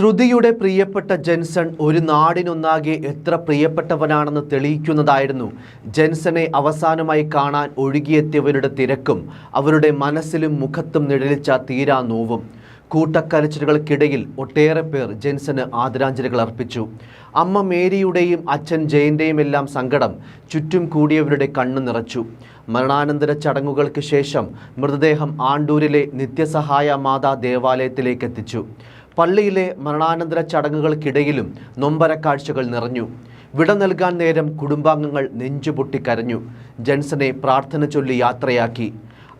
ശ്രുതിയുടെ പ്രിയപ്പെട്ട ജെൻസൺ ഒരു നാടിനൊന്നാകെ എത്ര പ്രിയപ്പെട്ടവനാണെന്ന് തെളിയിക്കുന്നതായിരുന്നു. ജെൻസനെ അവസാനമായി കാണാൻ ഒഴുകിയെത്തിയവരുടെ തിരക്കും അവരുടെ മനസ്സിലും മുഖത്തും നിഴലിച്ച തീരാ നോവും. കൂട്ടക്കരച്ചിലുകൾക്കിടയിൽ ഒട്ടേറെ പേർ ജെൻസന് ആദരാഞ്ജലികൾ അർപ്പിച്ചു. അമ്മ മേരിയുടെയും അച്ഛൻ ജയന്റെയും എല്ലാം സങ്കടം ചുറ്റും കൂടിയവരുടെ കണ്ണു നിറച്ചു. മരണാനന്തര ചടങ്ങുകൾക്ക് ശേഷം മൃതദേഹം ആണ്ടൂരിലെ നിത്യസഹായ മാതാ ദേവാലയത്തിലേക്ക് എത്തിച്ചു. പള്ളിയിലെ മരണാനന്തര ചടങ്ങുകൾക്കിടയിലും നൊമ്പര കാഴ്ചകൾ നിറഞ്ഞു. വിട നൽകാൻ നേരം കുടുംബാംഗങ്ങൾ നെഞ്ചുപൊട്ടി കരഞ്ഞു. ജൻസനെ പ്രാർത്ഥന ചൊല്ലി യാത്രയാക്കി.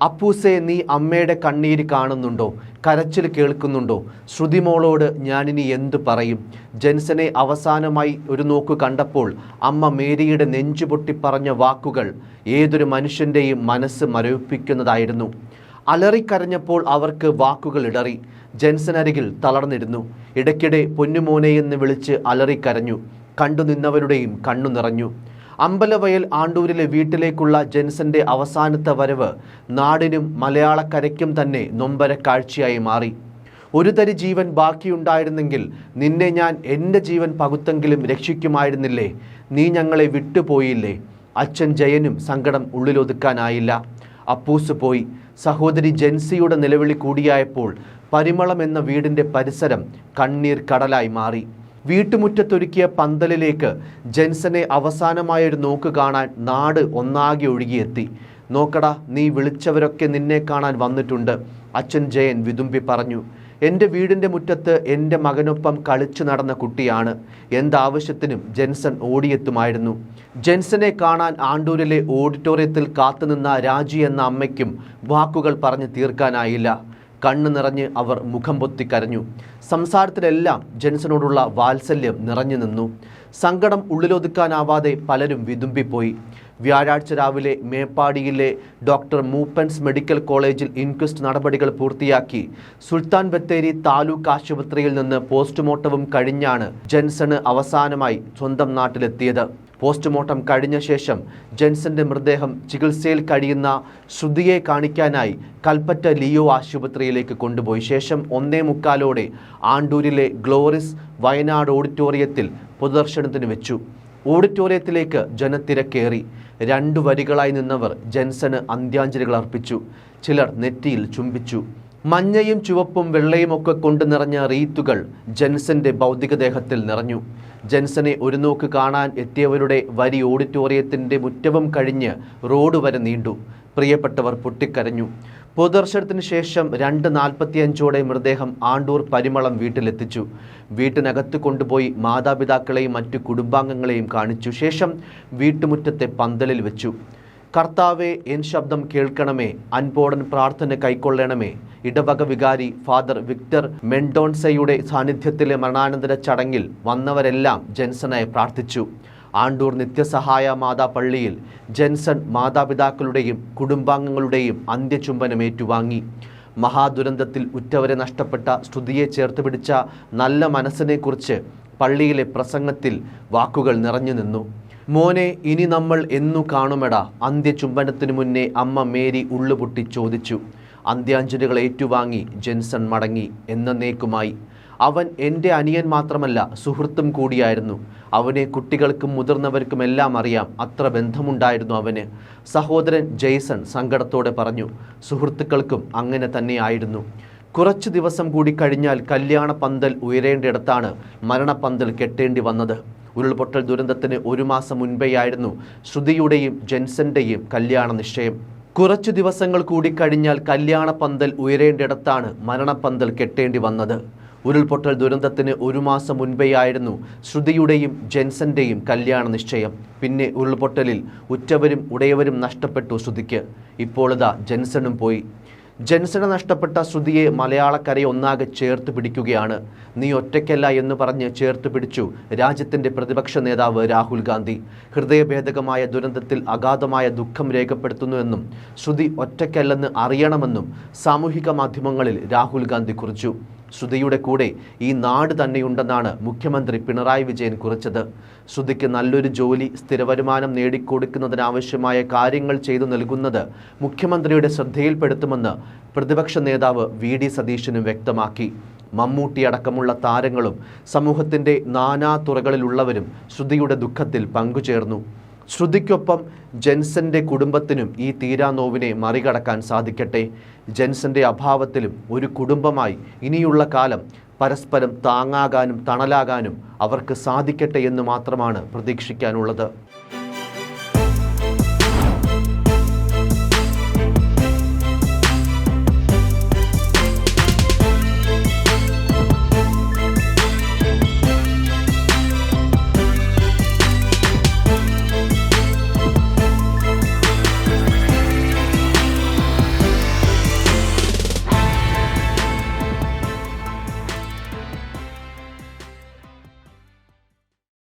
അപ്പൂസെ നീ അമ്മയുടെ കണ്ണീര് കാണുന്നുണ്ടോ? കരച്ചിൽ കേൾക്കുന്നുണ്ടോ? ശ്രുതിമോളോട് ഞാനിനി എന്തു പറയും? ജെൻസനെ അവസാനമായി ഒരു നോക്കു കണ്ടപ്പോൾ അമ്മ മേരിയുടെ നെഞ്ചുപൊട്ടി പറഞ്ഞ വാക്കുകൾ ഏതൊരു മനുഷ്യന്റെയും മനസ്സ് മരവിപ്പിക്കുന്നതായിരുന്നു. അലറിക്കരഞ്ഞപ്പോൾ അവർക്ക് വാക്കുകൾ ഇടറി. ജെൻസനരികിൽ തളർന്നിരുന്നു. ഇടയ്ക്കിടെ പൊന്നുമോനെ എന്ന് വിളിച്ച് അലറിക്കരഞ്ഞു. കണ്ടുനിന്നവരുടെയും കണ്ണു നിറഞ്ഞു. അമ്പലവയൽ ആണ്ടൂരിലെ വീട്ടിലേക്കുള്ള ജെൻസന്റെ അവസാനത്തെ വരവ് നാടിനും മലയാളക്കരയ്ക്കും തന്നെ നൊമ്പര കാഴ്ചയായി മാറി. ഒരു തരി ജീവൻ ബാക്കിയുണ്ടായിരുന്നെങ്കിൽ നിന്നെ ഞാൻ എന്റെ ജീവൻ പകുത്തെങ്കിലും രക്ഷിക്കുമായിരുന്നില്ലേ? നീ ഞങ്ങളെ വിട്ടുപോയില്ലേ? അച്ഛൻ ജയനും സങ്കടം ഉള്ളിലൊതുക്കാനായില്ല. അപ്പൂസ് പോയി. സഹോദരി ജെൻസിയുടെ നിലവിളി കൂടിയായപ്പോൾ പരിമളം എന്ന വീടിന്റെ പരിസരം കണ്ണീർ കടലായി മാറി. വീട്ടുമുറ്റത്തൊരുക്കിയ പന്തലിലേക്ക് ജെൻസനെ അവസാനമായൊരു നോക്ക് കാണാൻ നാട് ഒന്നാകെ ഒഴുകിയെത്തി. നോക്കടാ നീ വിളിച്ചവരൊക്കെ നിന്നെ കാണാൻ വന്നിട്ടുണ്ട് അച്ഛൻ ജയൻ വിതുമ്പി പറഞ്ഞു. എന്റെ വീടിന്റെ മുറ്റത്ത് എന്റെ മകനൊപ്പം കളിച്ചു നടന്ന കുട്ടിയാണ്. എന്താവശ്യത്തിനും ജെൻസൺ ഓടിയെത്തുമായിരുന്നു. ജെൻസനെ കാണാൻ ആണ്ടൂരിലെ ഓഡിറ്റോറിയത്തിൽ കാത്തുനിന്ന രാജി എന്ന അമ്മയ്ക്കും വാക്കുകൾ പറഞ്ഞു തീർക്കാനായില്ല. കണ്ണു നിറഞ്ഞ് അവർ മുഖം പൊത്തി കരഞ്ഞു. സംസാരത്തിലെല്ലാം ജെൻസനോടുള്ള വാത്സല്യം നിറഞ്ഞു നിന്നു. സങ്കടം ഉള്ളിലൊതുക്കാനാവാതെ പലരും വിതുമ്പിപ്പോയി. വ്യാഴാഴ്ച രാവിലെ മേപ്പാടിയിലെ ഡോക്ടർ മൂപ്പൻസ് മെഡിക്കൽ കോളേജിൽ ഇൻക്വസ്റ്റ് നടപടികൾ പൂർത്തിയാക്കി. സുൽത്താൻ ബത്തേരി താലൂക്ക് ആശുപത്രിയിൽ നിന്ന് പോസ്റ്റ്മോർട്ടവും കഴിഞ്ഞാണ് ജെൻസണ് അവസാനമായി സ്വന്തം നാട്ടിലെത്തിയത്. പോസ്റ്റ്മോർട്ടം കഴിഞ്ഞ ശേഷം ജെൻസന്റെ മൃതദേഹം ചികിത്സയിൽ കഴിയുന്ന ശ്രുതിയെ കാണിക്കാനായി കൽപ്പറ്റ ലിയോ ആശുപത്രിയിലേക്ക് കൊണ്ടുപോയി. ശേഷം ഒന്നേ മുക്കാലോടെ ആണ്ടൂരിലെ ഗ്ലോറിസ് വയനാട് ഓഡിറ്റോറിയത്തിൽ പൊതുദർശനത്തിന് വെച്ചു. ഓഡിറ്റോറിയത്തിലേക്ക് ജനത്തിരക്കേറി. രണ്ടു വരികളായി നിന്നവർ ജെൻസന് അന്ത്യാഞ്ജലികൾ അർപ്പിച്ചു. ചിലർ നെറ്റിയിൽ ചുംബിച്ചു. മഞ്ഞയും ചുവപ്പും വെള്ളയും ഒക്കെ കൊണ്ട് നിറഞ്ഞ റീത്തുകൾ ജെൻസന്റെ ഭൗതികദേഹത്തിൽ നിറഞ്ഞു. ജെൻസനെ ഒരു നോക്ക് കാണാൻ എത്തിയവരുടെ വരി ഓഡിറ്റോറിയത്തിന്റെ മുറ്റവും കഴിഞ്ഞ് റോഡ് വരെ നീണ്ടു. പ്രിയപ്പെട്ടവർ പൊട്ടിക്കരഞ്ഞു. പൊതുദർശനത്തിന് ശേഷം രണ്ട് നാൽപ്പത്തിയഞ്ചോടെ മൃതദേഹം ആണ്ടൂർ പരിമളം വീട്ടിലെത്തിച്ചു. വീട്ടിനകത്ത് കൊണ്ടുപോയി മാതാപിതാക്കളെയും മറ്റു കുടുംബാംഗങ്ങളെയും കാണിച്ചു. ശേഷം വീട്ടുമുറ്റത്തെ പന്തലിൽ വെച്ചു. കർത്താവെ എൻ ശബ്ദം കേൾക്കണമേ. അൻപോടൻ പ്രാർത്ഥന കൈക്കൊള്ളണമേ ഇടവക വികാരി ഫാദർ വിക്ടർ മെൻഡോൺസയുടെ സാന്നിധ്യത്തിലെ മരണാനന്തര ചടങ്ങിൽ വന്നവരെല്ലാം ജെൻസനായി പ്രാർത്ഥിച്ചു. ആണ്ടൂർ നിത്യസഹായ മാതാ പള്ളിയിൽ ജെൻസൺ മാതാപിതാക്കളുടെയും കുടുംബാംഗങ്ങളുടെയും അന്ത്യചുംബനം ഏറ്റുവാങ്ങി. മഹാദുരന്തത്തിൽ ഉറ്റവരെ നഷ്ടപ്പെട്ട സ്തുതിയെ ചേർത്ത് പിടിച്ച നല്ല മനസ്സിനെക്കുറിച്ച് പള്ളിയിലെ പ്രസംഗത്തിൽ വാക്കുകൾ നിറഞ്ഞു നിന്നു. മോനെ ഇനി നമ്മൾ എന്നു കാണുമെടാ അന്ത്യചുംബനത്തിനു മുന്നേ അമ്മ മേരി ഉള്ളുപൊട്ടി ചോദിച്ചു. അന്ത്യാഞ്ജലികൾ ഏറ്റുവാങ്ങി ജെൻസൺ മടങ്ങി എന്നേക്കുമായി അവൻ എന്റെ അനിയൻ മാത്രമല്ല സുഹൃത്തും കൂടിയായിരുന്നു. അവനെ കുട്ടികൾക്കും മുതിർന്നവർക്കും എല്ലാം അറിയാം. അത്ര ബന്ധമുണ്ടായിരുന്നു അവന്. സഹോദരൻ ജെയ്സൺ സങ്കടത്തോടെ പറഞ്ഞു സുഹൃത്തുക്കൾക്കും അങ്ങനെ തന്നെയായിരുന്നു. കുറച്ചു ദിവസം കൂടി കഴിഞ്ഞാൽ കല്യാണ പന്തൽ ഉയരേണ്ടിടത്താണ് മരണപ്പന്തൽ കെട്ടേണ്ടി വന്നത്. ഉരുൾപൊട്ടൽ ദുരന്തത്തിന് ഒരു മാസം മുൻപേയായിരുന്നു ശ്രുതിയുടെയും ജെൻസന്റെയും കല്യാണ നിശ്ചയം കുറച്ചു ദിവസങ്ങൾ കൂടി കഴിഞ്ഞാൽ കല്യാണ പന്തൽ ഉയരേണ്ടിടത്താണ് മരണപ്പന്തൽ കെട്ടേണ്ടി വന്നത്. ഉരുൾപൊട്ടൽ ദുരന്തത്തിന് ഒരു മാസം മുൻപേയായിരുന്നു ശ്രുതിയുടെയും ജെൻസന്റെയും കല്യാണ നിശ്ചയം. പിന്നെ ഉരുൾപൊട്ടലിൽ ഉറ്റവരും ഉടയവരും നഷ്ടപ്പെട്ടു ശ്രുതിക്ക്. ഇപ്പോളിതാ ജെൻസണും പോയി. ജെൻസണ നഷ്ടപ്പെട്ട ശ്രുതിയെ മലയാളക്കരയെ ഒന്നാകെ ചേർത്ത് പിടിക്കുകയാണ്. നീ ഒറ്റയ്ക്കല്ല എന്ന് പറഞ്ഞ് ചേർത്ത് പിടിച്ചു രാജ്യത്തിന്റെ പ്രതിപക്ഷ നേതാവ് രാഹുൽ ഗാന്ധി. ഹൃദയഭേദകമായ ദുരന്തത്തിൽ അഗാധമായ ദുഃഖം രേഖപ്പെടുത്തുന്നുവെന്നും ശ്രുതി ഒറ്റയ്ക്കല്ലെന്ന് അറിയണമെന്നും സാമൂഹിക മാധ്യമങ്ങളിൽ രാഹുൽ ഗാന്ധി കുറിച്ചു. ശ്രുതിയുടെ കൂടെ ഈ നാട് തന്നെയുണ്ടെന്നാണ് മുഖ്യമന്ത്രി പിണറായി വിജയൻ കുറിച്ചത്. ശ്രുതിക്ക് നല്ലൊരു ജോലി സ്ഥിരവരുമാനം നേടിക്കൊടുക്കുന്നതിനാവശ്യമായ കാര്യങ്ങൾ ചെയ്തു നൽകുന്നത് മുഖ്യമന്ത്രിയുടെ ശ്രദ്ധയിൽപ്പെടുത്തുമെന്ന് പ്രതിപക്ഷ നേതാവ് വി ഡി സതീശനും വ്യക്തമാക്കി. മമ്മൂട്ടി അടക്കമുള്ള താരങ്ങളും സമൂഹത്തിന്റെ നാനാ തുറകളിലുള്ളവരും ശ്രുതിയുടെ ദുഃഖത്തിൽ പങ്കുചേർന്നു. ശ്രുതിക്കൊപ്പം ജെൻസന്റെ കുടുംബത്തിനും ഈ തീരാനോവിനെ മറികടക്കാൻ സാധിക്കട്ടെ. ജെൻസന്റെ അഭാവത്തിലും ഒരു കുടുംബമായി ഇനിയുള്ള കാലം പരസ്പരം താങ്ങാകാനും തണലാകാനും അവർക്ക് സാധിക്കട്ടെ എന്ന് മാത്രമാണ് പ്രതീക്ഷിക്കാനുള്ളത്.